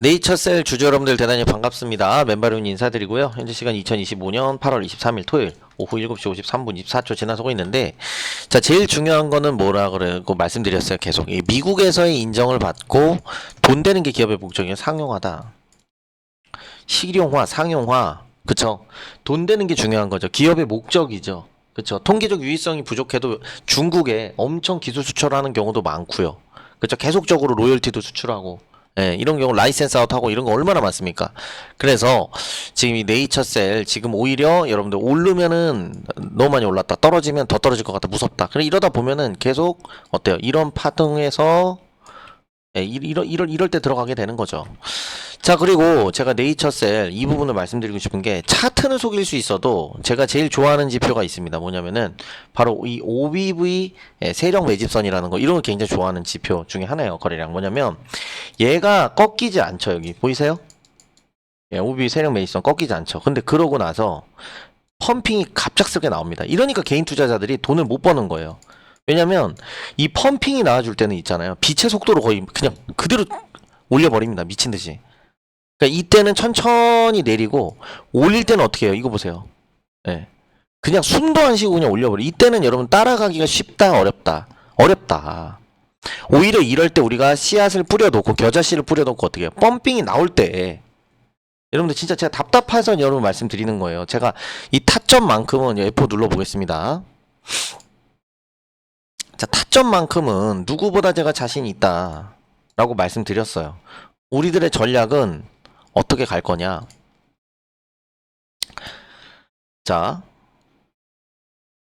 네이처셀 주주 여러분들 대단히 반갑습니다. 멤버분 인사드리고요. 현재 시간 2025년 8월 23일 토요일 오후 7시 53분 24초 지나서고 있는데 자 제일 중요한 거는 뭐라 그러고 말씀드렸어요. 계속 이 미국에서의 인정을 받고 돈 되는 게 기업의 목적이에요. 상용화다. 실용화, 상용화. 그쵸? 돈 되는 게 중요한 거죠. 기업의 목적이죠. 그쵸? 통계적 유의성이 부족해도 중국에 엄청 기술 수출하는 경우도 많고요. 그쵸? 계속적으로 로열티도 수출하고 예, 이런 경우 라이센스 아웃하고 이런 거 얼마나 많습니까? 그래서 지금 이 네이처셀 지금 오히려 여러분들 오르면은 너무 많이 올랐다. 떨어지면 더 떨어질 것 같다. 무섭다. 그래 이러다 보면은 계속 어때요? 이런 파동에서 예, 이- 이럴, 이럴, 이럴 때 들어가게 되는 거죠. 자, 그리고 제가 네이처셀 이 부분을 말씀드리고 싶은 게 차트는 속일 수 있어도 제가 제일 좋아하는 지표가 있습니다. 뭐냐면은 바로 이 OBV 예, 세력 매집선이라는 거 이런 거 굉장히 좋아하는 지표 중에 하나예요. 거래량 뭐냐면 얘가 꺾이지 않죠. 여기 보이세요? 예, OBV 세력 매집선 꺾이지 않죠. 근데 그러고 나서 펌핑이 갑작스럽게 나옵니다. 이러니까 개인 투자자들이 돈을 못 버는 거예요. 왜냐면 이 펌핑이 나와줄 때는 있잖아요. 빛의 속도로 거의 그냥 그대로 올려버립니다. 미친 듯이. 그러니까 이때는 천천히 내리고 올릴 때는 어떻게 해요? 이거 보세요. 예. 그냥 안 쉬고 그냥 올려버려. 이때는 여러분 따라가기가 쉽다, 어렵다. 어렵다. 오히려 이럴 때 우리가 씨앗을 뿌려놓고 겨자씨를 뿌려놓고 어떻게 해요? 펌핑이 나올 때 여러분들 진짜 제가 답답해서 여러분 말씀드리는 거예요. 제가 이 타점만큼은 F4 눌러보겠습니다. 자, 타점만큼은 누구보다 제가 자신이 있다라고 말씀드렸어요. 우리들의 전략은 어떻게 갈 거냐? 자,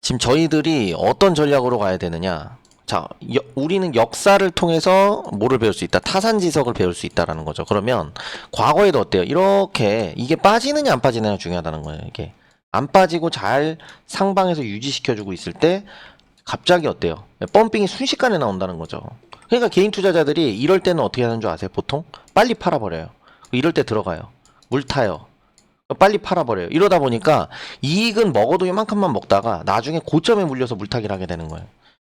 지금 저희들이 어떤 전략으로 가야 되느냐? 자, 여- 우리는 역사를 통해서 뭐를 배울 수 있다? 타산지석을 배울 수 있다라는 거죠. 그러면 과거에도 어때요? 이렇게 이게 빠지느냐 안 빠지느냐 중요하다는 거예요. 이게 안 빠지고 잘 상방에서 유지시켜주고 있을 때 갑자기 어때요? 펌핑이 순식간에 나온다는 거죠. 그러니까 개인 투자자들이 이럴 때는 어떻게 하는 줄 아세요? 보통 빨리 팔아버려요. 이럴 때 들어가요. 물 타요. 빨리 팔아버려요. 이러다 보니까 이익은 먹어도 이만큼만 먹다가 나중에 고점에 물려서 물타기를 하게 되는 거예요.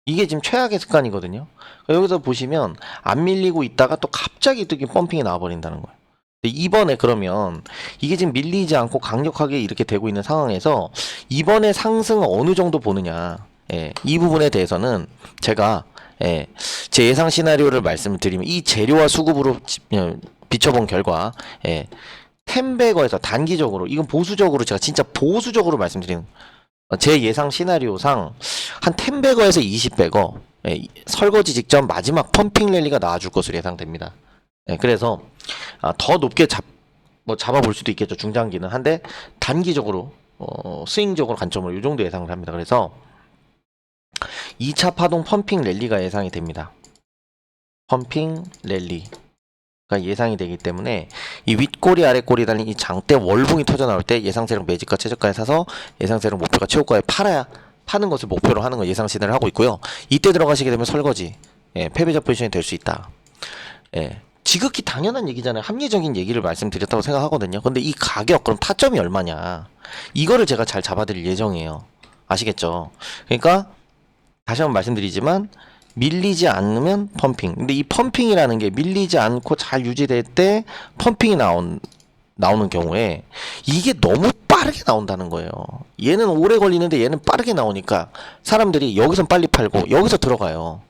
이게 지금 최악의 습관이거든요. 여기서 보시면 안 밀리고 있다가 또 갑자기 또 이렇게 펌핑이 나와버린다는 거예요. 이번에 그러면 이게 지금 밀리지 않고 강력하게 이렇게 되고 있는 상황에서 이번에 상승을 어느 정도 보느냐. 예, 이 부분에 대해서는 제가 예, 제 예상 시나리오를 말씀을 드리면 이 재료와 수급으로 지- 어, 비춰본 결과 예, 템베거에서 단기적으로 이건 보수적으로 제가 진짜 보수적으로 말씀드리는 어, 제 예상 시나리오상 한 템베거에서 20베거 예, 이- 설거지 직전 마지막 펌핑 랠리가 나와줄 것으로 예상됩니다. 예, 그래서 아, 더 높게 잡, 뭐 잡아볼 수도 있겠죠 중장기는 한데 단기적으로 어, 스윙적으로 관점으로 이 정도 예상을 합니다. 그래서 2차 파동 펌핑 랠리가 예상이 됩니다. 펌핑 랠리 가 예상이 되기 때문에 이 윗꼬리 아랫꼬리 달린 이 장대 월봉이 터져 나올 때 예상세력 매집가 최저가에 사서 예상세력 목표가 최고가에 팔아야 파는 것을 목표로 하는 거 예상 시나를 하고 있고요. 이때 들어가시게 되면 설거지, 예, 패배자 포지션이 될 수 있다. 예. 지극히 당연한 얘기잖아요. 합리적인 얘기를 말씀드렸다고 생각하거든요. 근데 이 가격 그럼 타점이 얼마냐? 이거를 제가 잘 잡아드릴 예정이에요. 아시겠죠? 그러니까 다시 한번 말씀드리지만 밀리지 않으면 펌핑. 근데 이 펌핑이라는 게 밀리지 않고 잘 유지될 때 펌핑이 나온 나오는 경우에 이게 너무 빠르게 나온다는 거예요. 얘는 오래 걸리는데 얘는 빠르게 나오니까 사람들이 여기선 빨리 팔고 여기서 들어가요.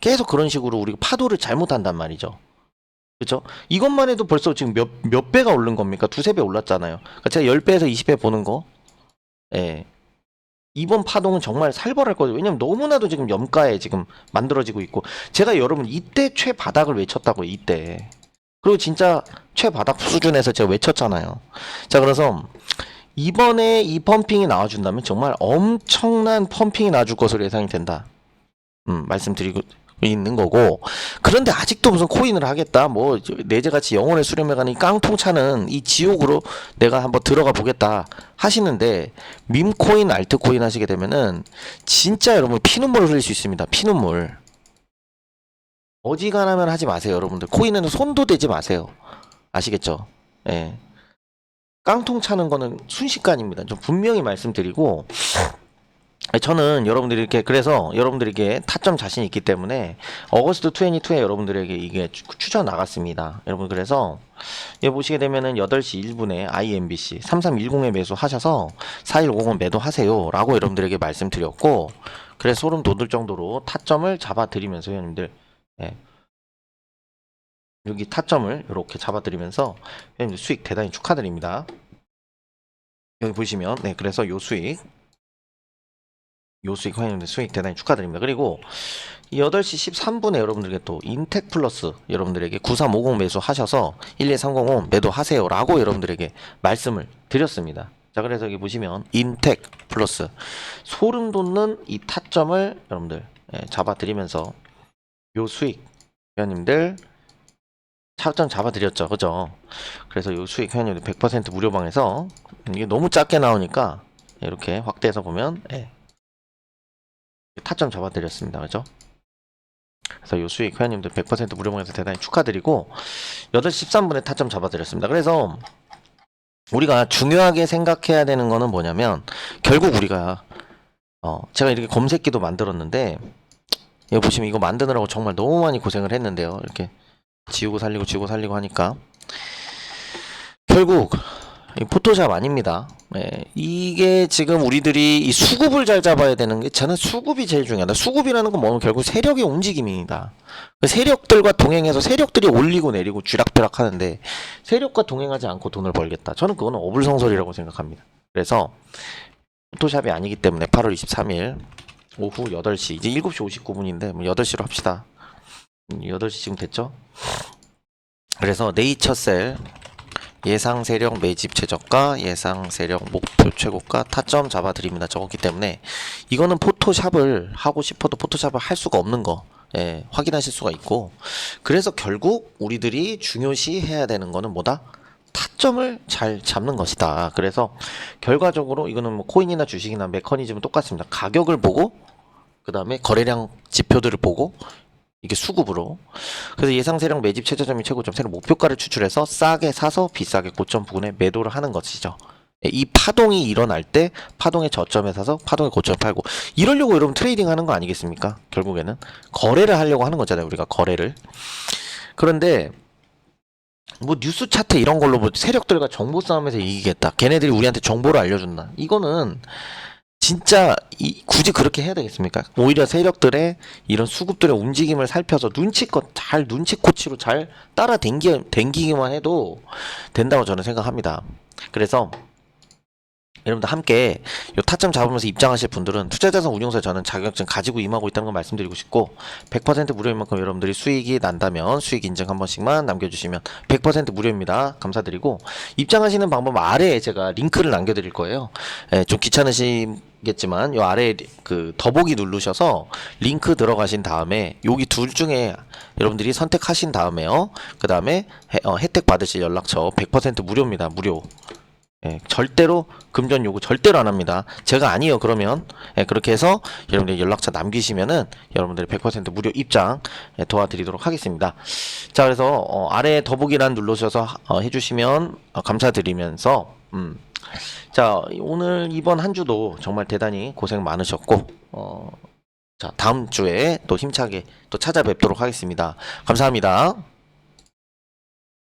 계속 그런 식으로 우리가 파도를 잘못한단 말이죠. 그렇죠? 이것만 해도 벌써 지금 몇, 몇 배가 오른 겁니까? 두세 배 올랐잖아요. 그러니까 제가 10배에서 20배 보는 거. 예. 이번 파동은 정말 살벌할 거죠. 왜냐면 너무나도 지금 염가에 지금 만들어지고 있고 제가 여러분 이때 최바닥을 외쳤다고요. 이때. 그리고 진짜 최바닥 수준에서 제가 외쳤잖아요. 자, 그래서 이번에 이 펌핑이 나와준다면 정말 엄청난 펌핑이 나와줄 것으로 예상이 된다. 음, 말씀드리고 있는 거고. 그런데 아직도 무슨 코인을 하겠다. 뭐, 내재같이 영혼의 수렴에 가는 이 깡통 차는 이 지옥으로 내가 한번 들어가 보겠다 하시는데, 밈코인, 알트코인 하시게 되면은, 진짜 여러분 피눈물 흘릴 수 있습니다. 피눈물. 어지간하면 하지 마세요, 여러분들. 코인에는 손도 대지 마세요. 아시겠죠? 예. 깡통 차는 거는 순식간입니다. 좀 분명히 말씀드리고, 저는 여러분들이 이렇게 그래서 여러분들에게 타점 자신 있기 때문에 어거스트 22에 여러분들에게 이게 추- 추천 나갔습니다. 여러분 그래서 여기 보시게 되면은 8시 1분에 IMBC 3310에 매수하셔서 4150은 매도하세요 라고 여러분들에게 말씀드렸고 그래서 소름 돋을 정도로 타점을 잡아드리면서 회원님들 예. 여기 타점을 이렇게 잡아드리면서 회원님들 수익 대단히 축하드립니다. 여기 보시면 네 그래서 요 수익 요 수익 회원님들 수익 대단히 축하드립니다. 그리고 이 8시 13분에 여러분들에게 또 인텍 플러스 여러분들에게 9350 매수 하셔서 12305 매도 하세요 라고 여러분들에게 말씀을 드렸습니다. 자 그래서 여기 보시면 인텍 플러스 소름 돋는 이 타점을 여러분들 예, 잡아드리면서 요 수익 회원님들 타점 잡아드렸죠 그죠 그래서 요 수익 회원님들 100% 무료방에서 이게 너무 작게 나오니까 이렇게 확대해서 보면 예, 타점 잡아드렸습니다. 그죠? 그래서 요 수익 회원님들 100% 무료방에서 대단히 축하드리고 8시 13분에 타점 잡아드렸습니다. 그래서 우리가 중요하게 생각해야 되는 거는 뭐냐면 결국 우리가 어 제가 이렇게 검색기도 만들었는데 여기 보시면 이거 만드느라고 정말 너무 많이 고생을 했는데요. 이렇게 지우고 살리고 지우고 살리고 하니까 결국 이 포토샵 아닙니다. 네, 이게 지금 우리들이 이 수급을 잘 잡아야 되는 게 저는 수급이 제일 중요하다. 수급이라는 건 뭐냐면 결국 세력의 움직임입니다. 그 세력들과 동행해서 세력들이 올리고 내리고 쥐락펴락 하는데 세력과 동행하지 않고 돈을 벌겠다. 저는 그거는 어불성설이라고 생각합니다. 그래서 포토샵이 아니기 때문에 8월 23일 오후 8시 이제 7시 59분인데 뭐 8시로 합시다. 음, 8시 지금 됐죠? 그래서 네이처셀 예상 세력 매집 최저가, 예상 세력 목표 최고가 타점 잡아드립니다. 적었기 때문에 이거는 포토샵을 하고 싶어도 포토샵을 할 수가 없는 거 예, 확인하실 수가 있고 그래서 결국 우리들이 중요시 해야 되는 거는 뭐다? 타점을 잘 잡는 것이다. 그래서 결과적으로 이거는 뭐 코인이나 주식이나 메커니즘은 똑같습니다. 가격을 보고 그 다음에 거래량 지표들을 보고 이게 수급으로 그래서 예상 세력 매집 최저점이 최고점 세력 목표가를 추출해서 싸게 사서 비싸게 고점 부근에 매도를 하는 것이죠. 예, 이 파동이 일어날 때 파동의 저점에 사서 파동의 고점에 팔고 이러려고 여러분 트레이딩 하는 거 아니겠습니까? 결국에는 거래를 하려고 하는 거잖아요. 우리가 거래를. 그런데 뭐 뉴스 차트 이런 걸로 뭐 세력들과 정보 싸움에서 이기겠다. 걔네들이 우리한테 정보를 알려준다. 이거는 진짜 이, 굳이 그렇게 해야 되겠습니까? 오히려 세력들의 이런 수급들의 움직임을 살펴서 눈치껏 잘 눈치코치로 잘 따라 댕기, 댕기기만 해도 된다고 저는 생각합니다. 그래서 여러분들 함께 요 타점 잡으면서 입장하실 분들은 투자자산 운용사에 저는 자격증 가지고 임하고 있다는 걸 말씀드리고 싶고 100% 무료인 만큼 여러분들이 수익이 난다면 수익 인증 한 번씩만 남겨주시면 100% 무료입니다. 감사드리고 입장하시는 방법 아래에 제가 링크를 남겨드릴 거예요. 예, 좀 귀찮으시 겠지만 요 아래에 그 더보기 누르셔서 링크 들어가신 다음에 여기 둘 중에 여러분들이 선택하신 다음에요. 그 다음에 혜택 받으실 연락처 100% 무료입니다. 무료. 예, 절대로 금전 요구 절대로 안 합니다. 제가 아니에요. 그러면 예, 그렇게 해서 여러분들 연락처 남기시면은 여러분들이 100% 무료 입장 예, 도와드리도록 하겠습니다. 자, 그래서 어, 아래 더보기란 눌러주셔서 어, 해주시면 어, 감사드리면서 음, 자 오늘 이번 한 주도 정말 대단히 고생 많으셨고 어, 자 다음 주에 또 힘차게 또 찾아뵙도록 하겠습니다. 감사합니다.